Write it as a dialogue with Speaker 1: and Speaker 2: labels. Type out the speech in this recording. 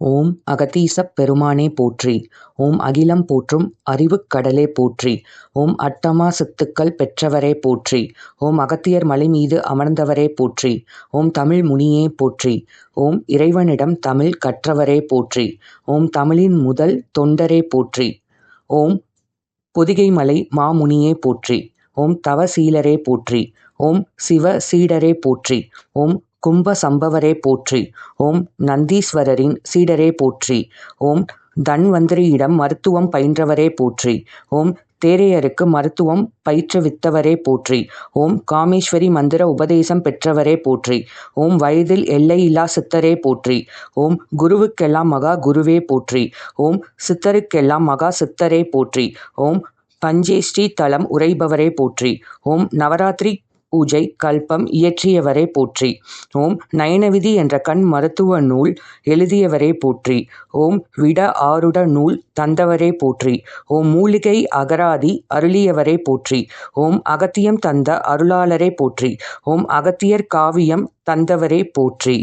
Speaker 1: ஓம் அகத்தீசப் பெருமானே போற்றி! ஓம் அகிலம் போற்றும் அறிவுக் கடலே போற்றி! ஓம் அட்டமா சித்துக்கள் பெற்றவரே போற்றி! ஓம் அகத்தியர் மலைமீது அமர்ந்தவரே போற்றி! ஓம் தமிழ் முனியே போற்றி! ஓம் இறைவனிடம் தமிழ் கற்றவரே போற்றி! ஓம் தமிழின் முதல் தொண்டரே போற்றி! ஓம் பொதிகைமலை மாமுனியே போற்றி! ஓம் தவசீலரே போற்றி! ஓம் சிவ சீடரே போற்றி! ஓம் கும்ப சம்பவரே போற்றி! ஓம் நந்தீஸ்வரரின் சீடரே போற்றி! ஓம் தன்வந்திரியிடம் மருத்துவம் பயின்றவரே போற்றி! ஓம் தேரையருக்கு மருத்துவம் பயிற்றுவித்தவரே போற்றி! ஓம் காமேஸ்வரி மந்திர உபதேசம் பெற்றவரே போற்றி! ஓம் வயதில் எல்லையில்லா சித்தரே போற்றி! ஓம் குருவுக்கெல்லாம் மகா குருவே போற்றி! ஓம் சித்தருக்கெல்லாம் மகா சித்தரே போற்றி! ஓம் பஞ்சேஷ்டி தலம் உரைபவரே போற்றி! ஓம் நவராத்திரி பூஜை கல்பம் இயற்றியவரே போற்றி! ஓம் நயனவிதி என்ற கண் மருத்துவ நூல் எழுதியவரே போற்றி! ஓம் விட ஆருட நூல் தந்தவரே போற்றி! ஓம் மூலிகை அகராதி அருளியவரே போற்றி! ஓம் அகத்தியம் தந்த அருளாளரே போற்றி! ஓம் அகத்தியர் காவியம் தந்தவரே போற்றி!